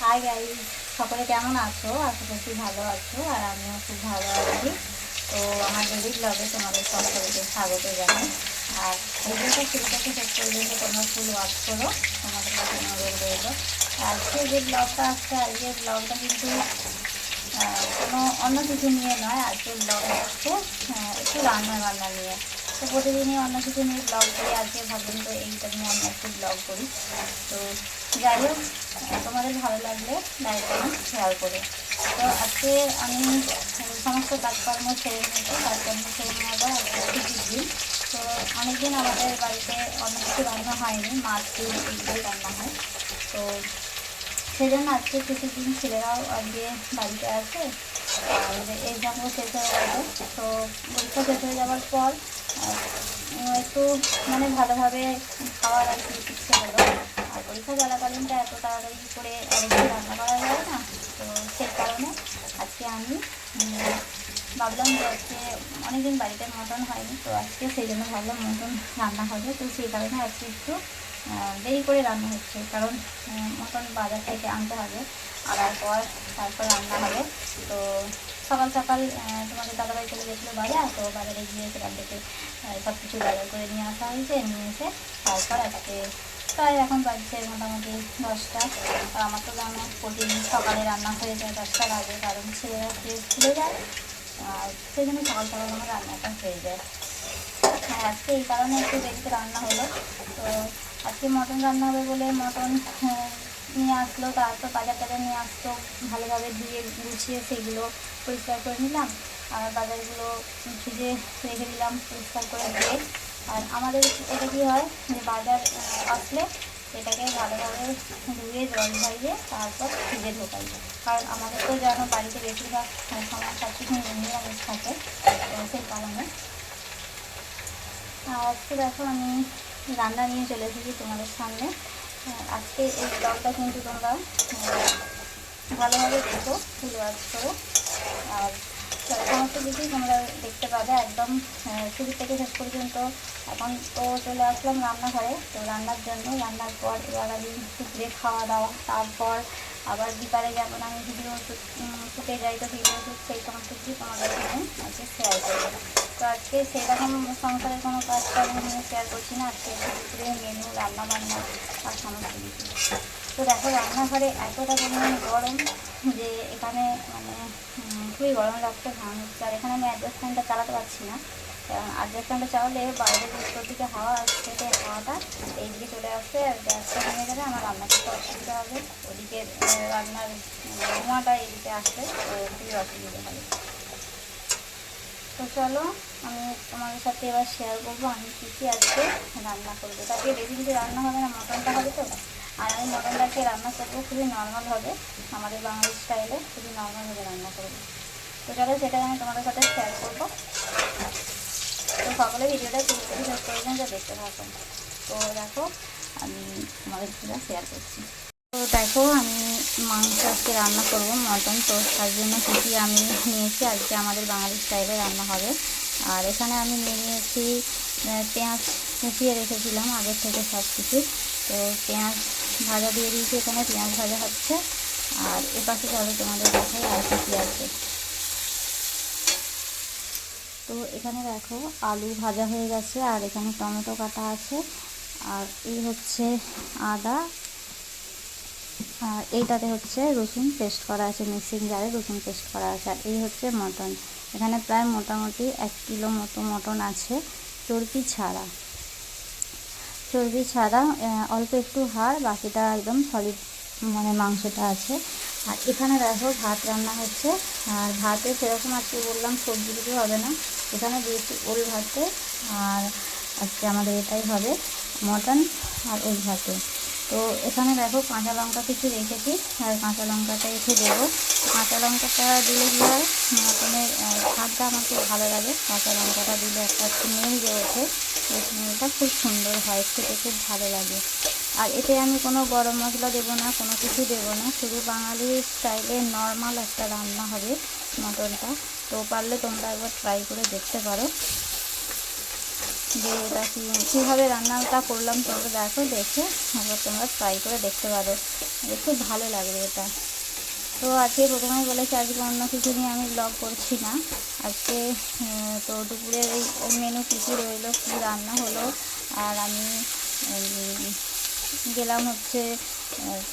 Hi guys সকলে কেমন আছো? আশা করছি ভালো আছো আর আমিও খুব ভালো আছি। তো আমার ডেলি ব্লগে তোমাদের সকলকে স্বাগত জানাই। আর ভিডিওটা শুরু থেকে শেষ পর্যন্ত তোমরা ফুল ওয়াচ করো তোমাদের কাছে অনুরোধ রইল। আজকে যে ব্লগটা আসছে আজকের ব্লগটা কিন্তু কোনো অন্য কিছু নিয়ে নয় আজকের ব্লগটা আহ, একটু রান্না বান্না নিয়ে। তো প্রতিদিনই অন্য কিছু নিয়ে ব্লগ করি। আজকে ভাবলাম তো এইটা নিয়ে আমি একটু ব্লগ করি। তো যাই হোক তোমাদের ভালো লাগলে লাইক কমেন্ট শেয়ার করে। তো আজকে আমি সমস্ত কাজকর্ম সেরে নিয়েছি কাজকর্ম সেরে নেওয়ার পর আজকে ছুটির দিন তো অনেকদিন আমাদের বাড়িতে অন্য কিছু রান্না হয়নি, মাছ এইগুলোই রান্না হয়। তো সেই জন্য আজকে ছুটির দিন ছেলেরাও আজকে বাড়িতে আছে। আর এক্সামও শেষ হয়ে গেল। তো পরীক্ষা শেষ হয়ে যাওয়ার পর একটু মানে ভালোভাবে খাওয়ার আর কি ইচ্ছে হলো। আর পরীক্ষা চলাকালীনটা এত তাড়াতাড়ি করে অবশ্যই রান্না করা যায় না? তো সেই কারণে আজকে আমি ভাবলাম যে আজকে অনেকদিন বাড়িতে মটন হয়নি, তো আজকে সেই জন্য ভাবলাম মটন রান্না হবে। তো সেই কারণে আজকে একটু দেরি করে রান্না হচ্ছে। কারণ মটন বাজার থেকে আনতে হবে। আনার পর তারপর রান্না হবে। তো সকাল সকাল তোমাদের দাদাভাই চলে গেছিল বাজার তো বাজারে গিয়ে সেখান থেকে সব কিছু বাজার করে নিয়ে আসা হয়েছে নিয়ে এসে তারপর আজকে প্রায় এখন বাজছে মোটামুটি দশটা। আর আমার তো জানো প্রতিদিন সকালে রান্না হয়ে যায় দশটার আগে কারণ ছেলেরা স্কুলে যায় আর সেই জন্য সকাল সকাল আমার রান্নাটা হয়ে যায়। হ্যাঁ আজকে এই কারণে একটু দেরিতে রান্না হলো। তো আজকে মটন রান্না হবে বলে মটন আহ, নিয়ে আসলো, তারপর বাজার টাজার নিয়ে আসতো, ভালোভাবে ধুয়ে গুছিয়ে সেগুলো পরিষ্কার করে নিলাম। আর বাজারগুলো ভিজে রেখে দিলাম পরিষ্কার করে দিয়ে। আর আমাদের এটা কী হয় যে বাজার আসলে এটাকে ভালোভাবে ধুয়ে, জল ঝরিয়ে তারপর ফ্রিজে ঢোকাই কারণ আমাদের তো যেন বাড়িতে বেশিরভাগ সময় সব কিছু নিরামিষ থাকে সেই কারণে। আর আজকে দেখো আমি রান্না নিয়ে চলে এসেছি তোমাদের সামনে। আজকে এই ব্লগটা কিন্তু তোমরা ভালোভাবে দেখো ফুল ওয়াজ করো। আর সমস্ত কিছুই তোমরা দেখতে পাবে একদম আহ, শুরু থেকে শেষ পর্যন্ত। এখন তো চলে আসলাম রান্নাঘরে। তো রান্নার জন্য রান্নার পর এবার আমি দুপুরে খাওয়া দাওয়া তারপর আবার বিকালে যেমন আমি ভিডিও শুটে যাই তো ভিডিও শুট সেই সমস্ত কিছু তোমাদের সাথে আজকে শেয়ার করব তো আজকে সেরকম সংসারের কোনো কাজ কর্ম নিয়ে শেয়ার করছি না, আজকে দুপুরে মেনু রান্না বান্না আর সমস্ত কিছু। তো দেখো, রান্নাঘরে এতটা পরিমাণে গরম যে এখানে মানে খুবই গরম লাগছে, ঘাম হচ্ছে। আর এখানে আমি অ্যাডজাস্ট ফ্যানটা চালাতে পারছি না। কারণ অ্যাডজাস্ট ফ্যানটা চালালে বাইরে উত্তর দিকে হাওয়া আসছে সেই হাওয়াটা এই চলে আসছে, আর গ্যাসটা ভেঙে গেলে আমার রান্না করতে অসুবিধা হবে। ওদিকে রান্নার ধোঁয়াটা এইদিকে আসবে, তো খুবই অসুবিধা হবে। তো চলো, আমি তোমাদের সাথে এবার শেয়ার করব আমি কী কী আজকে রান্না করব। তাকে বেশি কিছু রান্না হবে না, মটনটা হবে তো। আর আমি মটনটাকে রান্না করব, খুবই নর্মাল হবে। আমাদের বাঙালি স্টাইলে খুবই নর্মালভাবে রান্না করব। তো চলো সেটা আমি তোমাদের সাথে শেয়ার করব। তো সকলে ভিডিওটা শুরু থেকে শেষ পর্যন্ত দেখতে থাকুন তো দেখো, আমি তোমাদের সাথে শেয়ার করছি। তো দেখো, আমি মাংস আজকে রান্না করব, মটন তো তার জন্য কী আমি নিয়েছি, আজকে আমাদের বাঙালি স্টাইলে রান্না হবে। আর এখানে আমি নিয়ে নিয়েছি পেঁয়াজ কুচিয়ে রেখেছিলাম, আগের থেকে সব কিছু তো পেঁয়াজ ভাজা দিয়ে দিয়েছি এখানে, পেঁয়াজ ভাজা হচ্ছে। আর এপাশে চলো তোমাদের দেখাই আর কী কী আছে। তো এখানে দেখো আলু ভাজা হয়ে গেছে আর এখানে টমেটো কাটা আছে। আর এই হচ্ছে আদা। আর এইটাতে হচ্ছে রসুন পেস্ট করা আছে, মিক্সিং জারে রসুন পেস্ট করা আছে। আর এই হচ্ছে মটন। এখানে প্রায় মোটামুটি এক কিলো মতো মটন আছে চর্বি ছাড়া। চর্বি ছাড়া অল্প একটু হাড়, বাকিটা একদম সলিড মানে মাংসটা আছে। আর এখানে দেখো ভাত রান্না হচ্ছে। আর ভাতে সেরকম আজকে বললাম, সবজি কিছু হবে না। এখানে দিয়েছি ওল ভাতে, আর আজকে আমাদের এটাই হবে মটন আর ওল ভাতে। তো এখানে দেখো কাঁচা লঙ্কা কিছু রেখেছি, আর কাঁচা লঙ্কাটা রেখে দেবো। কাঁচা লঙ্কাটা দিলে কী হয়, মটনের স্বাদটা খুব ভালো লাগে। কাঁচা লঙ্কাটা দিলে একটা স্মেল যে ওঠে। ওই স্মেলটা খুব সুন্দর হয়, খেতে খুব ভালো লাগে। আর এতে আমি কোনো গরম মশলা দেবো না, কোনো কিছু দেবো না। শুধু বাঙালি স্টাইলে নর্মাল একটা রান্না হবে মটনটা। তো পারলে তোমরা একবার ট্রাই করে দেখতে পারো। যে এটা কী, কীভাবে রান্নাটা করলাম তোমরা দেখো, দেখে আবার তোমরা ট্রাই করে দেখতে পারো। খুব ভালো লাগবে এটা। তো আজকে প্রথমেই বলেছি, আজকে অন্য কিছু নিয়ে আমি ব্লগ করছি না। আজকে তো দুপুরের এই মেনু কী কী রইল, কী রান্না হলো, আর আমি গেলাম হচ্ছে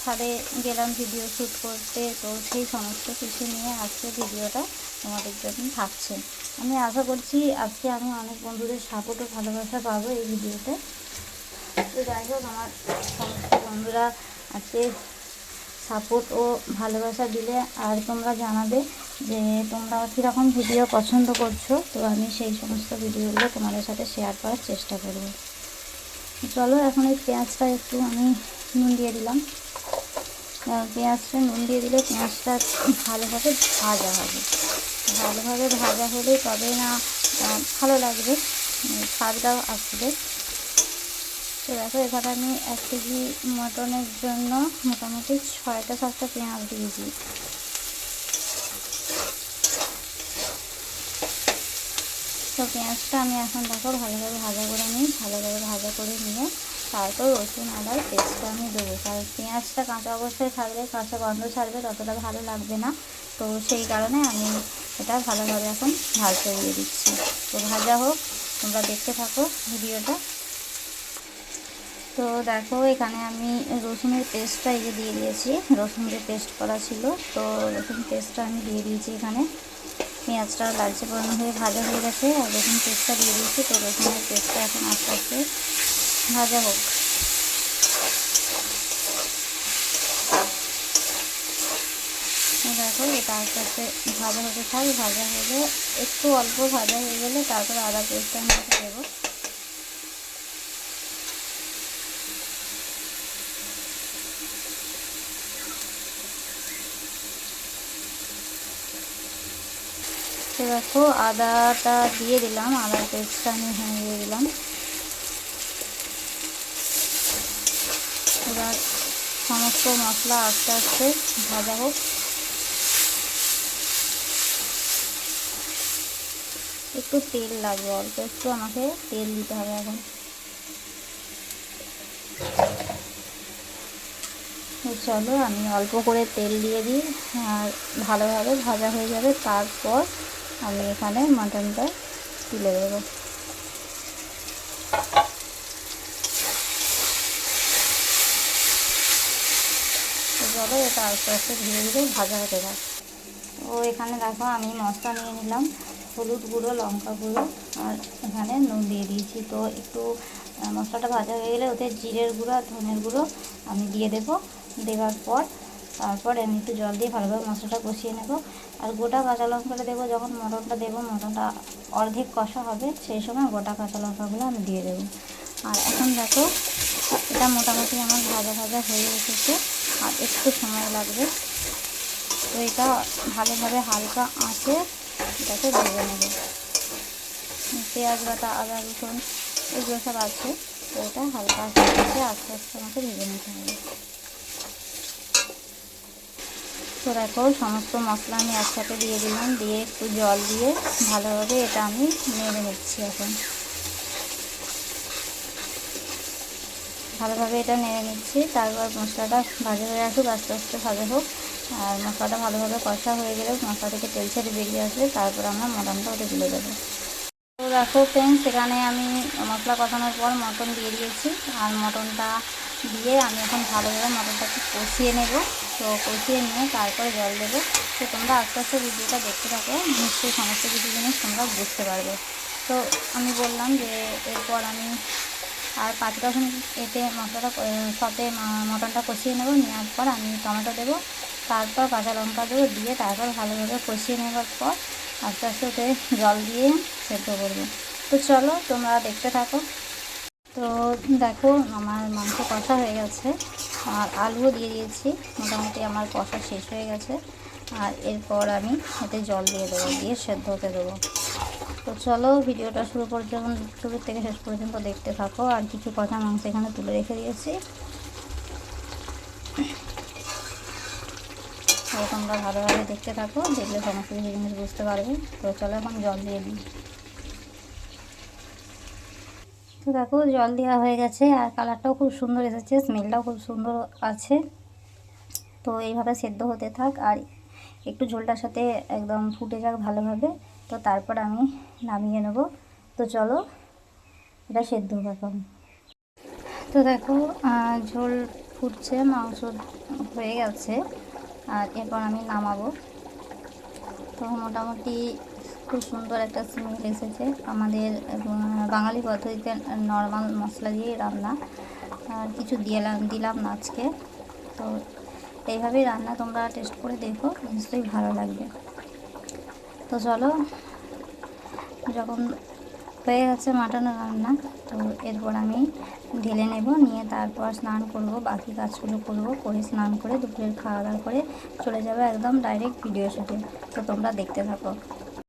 ছাদে গেলাম ভিডিও শ্যুট করতে। তো সেই সমস্ত কিছু নিয়ে আজকে ভিডিওটা তোমাদের জন্য থাকছে। আমি আশা করছি আজকে আমি অনেক বন্ধুদের সাপোর্ট ও ভালোবাসা পাবো এই ভিডিওতে তো যাই হোক, আমার সমস্ত বন্ধুরা আজকে সাপোর্ট ও ভালোবাসা দিলে আর তোমরা জানাবে যে তোমরা কীরকম ভিডিও পছন্দ করছ। তো আমি সেই সমস্ত ভিডিওগুলো তোমাদের সাথে শেয়ার করার চেষ্টা করব। চলো, এখন এই পেঁয়াজটা একটু আমি নুন দিয়ে দিলাম। পেঁয়াজটা নুন দিয়ে দিলে পেঁয়াজটা ভালোভাবে ভাজা হবে। ভালোভাবে ভাজা হলে তবে না ভালো লাগবে স্বাদটাও আসবে। তো দেখো এখানে আমি এক কেজি মটনের জন্য মোটামুটি ছয়টা সাতটা পেঁয়াজ দিয়েছি। তো পেঁয়াজটা আমি এখন দেখো ভালোভাবে ভাজা করে নিই ভালোভাবে ভাজা করে নিয়ে তারপর রসুন আদার পেস্টটা আমি দেবো। কারণ পেঁয়াজটা কাঁচা অবস্থায় থাকলে কাঁচা গন্ধ ছাড়বে, ততটা ভালো লাগবে না। তো সেই কারণে আমি এটা ভালোভাবে এখন ভাজতে দিয়ে দিচ্ছি। তো ভাজা হোক, তোমরা দেখতে থাকো ভিডিওটা। তো দেখো, এখানে আমি রসুনের পেস্টটা এই যে দিয়ে দিয়েছি। রসুন পেস্ট করা ছিল। তো রসুন পেস্টটা আমি দিয়ে দিয়েছি এখানে। পেঁয়াজটা লালচে বর্ণ হয়ে ভাজা হয়ে গেছে, আর রসুন পেস্টটা দিয়ে দিয়েছি, তো রসুনের পেস্টটা এখন আস্তে আস্তে ভাজা হোক। দেখো, এটা আস্তে আস্তে ভাজা হতে থাক, ভাজা হলে একটু অল্প ভাজা হয়ে গেলে তারপর আদা পেস্টটা আমি দেবো। দেখো, আদাটা দিয়ে দিলাম আদার পেস্টটা আমি এখানে দিয়ে দিলাম। এবার সমস্ত মশলা আস্তে আস্তে ভাজা হোক। একটু তেল লাগবে, অল্প একটু আমাকে তেল দিতে হবে এখন। চলো, আমি অল্প করে তেল দিয়ে দিই, আর ভালোভাবে ভাজা হয়ে যাবে। তারপর আমি এখানে মাটনটা তুলে দেবো। চলো এটা আস্তে আস্তে ধীরে ধীরে ভাজা হতে থাক। ও এখানে দেখো আমি মশলা নিয়ে নিলাম, হলুদ গুঁড়ো, লঙ্কা গুঁড়ো, আর এখানে নুন দিয়ে দিয়েছি। তো একটু মশলাটা ভাজা হয়ে গেলে ওতে জিরের গুঁড়ো আর ধনের গুঁড়ো আমি দিয়ে দেবো। দেওয়ার পর, তারপর আমি একটু জল দিয়ে ভালোভাবে মশলাটা কষিয়ে নেব। আর গোটা কাঁচা লঙ্কাটা দেবো, যখন মটনটা দেবো, মটনটা অর্ধেক কষা হবে, সেই সময় গোটা কাঁচা লঙ্কাগুলো আমি দিয়ে দেবো। আর এখন দেখো, এটা মোটামুটি আমার ভাজা ভাজা হয়ে এসেছে, আর একটু সময় লাগবে। তো এটা ভালোভাবে হালকা আঁচে এটাকে ভেজে নেবে। পেঁয়াজ বাটা, আদা, রসুন, এগুলো সব আছে, তো এটা হালকা আঁচে ভেজে আস্তে আস্তে আমাকে ভেজে নিতে হবে। তো দেখো, সমস্ত মশলা আমি একসাথে দিয়ে দিলাম, দিয়ে একটু জল দিয়ে ভালোভাবে এটা আমি নেড়ে নিচ্ছি এখন। ভালোভাবে এটা নেড়ে নিচ্ছি, তারপর মশলাটা ভাজা হয়ে আসুক, আস্তে আস্তে ভাজা হোক। আর মশলাটা ভালোভাবে কষা হয়ে গেলে মশলা থেকে তেল ছেড়ে বেরিয়ে আসবে তারপর আমরা মটনটা ওটা তুলে দেবো। তো দেখো ফ্রেন্ডস এখানে আমি মশলা কষানোর পর মটন দিয়ে দিয়েছি, আর মটনটা দিয়ে আমি এখন ভালোভাবে মটনটাকে কষিয়ে নেব। তো কষিয়ে নিয়ে তারপরে জল দেবো। তো তোমরা আস্তে আস্তে ভিডিওটা দেখতে থাকো, নিশ্চয়ই সমস্ত কিছু জিনিস তোমরা বুঝতে পারবে। তো আমি বললাম যে এরপর আমি আর পাঁচ মিনিট এতে মশলাটা মা- মটনটা কষিয়ে নেব। নেওয়ার পর আমি টমেটো দেবো। তারপর কাঁচা লঙ্কা দেবো দিয়ে তারপর ভালোভাবে কষিয়ে নেওয়ার পর আস্তে আস্তে ওতে জল দিয়ে সেদ্ধ করব। তো চলো তোমরা দেখতে থাকো। তো দেখো, আমার মাংস কষা হয়ে গেছে। আর আলুও দিয়ে দিয়েছি। মোটামুটি আমার কষা শেষ হয়ে গেছে। আর এরপর আমি এতে জল দিয়ে দেবো, দিয়ে সেদ্ধ হতে দেবো। তো চলো, ভিডিওটা শুরু পর্যন্ত শুরু থেকে শেষ পর্যন্ত দেখতে থাকো। আর কিছু কথা মাংস এখানে তুলে রেখে দিয়েছি। তোমরা ভালোভাবে দেখতে থাকো, দেখলে সমস্ত জিনিস বুঝতে পারবে। তো চলো এখন জল দিয়ে দিই তো দেখো জল দেওয়া হয়ে গেছে আর কালারটাও খুব সুন্দর এসেছে, স্মেলটাও খুব সুন্দর আছে। তো এইভাবে সেদ্ধ হতে থাক আর একটু ঝোলটার সাথে একদম ফুটে যাক ভালোভাবে। তো তারপর আমি নামিয়ে নেব। তো চলো, এটা সেদ্ধ হোক এখন। তো দেখো ঝোল ফুটছে, মাংস হয়ে গেছে। আর এরপর আমি নামাবো। তো মোটামুটি খুব সুন্দর একটা স্মেল এসেছে। আমাদের বাঙালি পদ্ধতিতে নর্মাল মশলা দিয়ে রান্না। আর কিছু দিলাম দিলাম না আজকে। তো এইভাবেই রান্না তোমরা টেস্ট করে দেখো, নিশ্চয়ই ভালো লাগবে। তো চলো, যখন হয়ে গেছে মাটন রান্না, তো এরপর আমি ঢেলে নেব, নিয়ে তারপর স্নান করব, বাকি কাজগুলো করব, করে স্নান করে দুপুরের খাওয়া দাওয়া করে চলে যাবে একদম ডাইরেক্ট ভিডিও শুটে তো তোমরা দেখতে থাকো।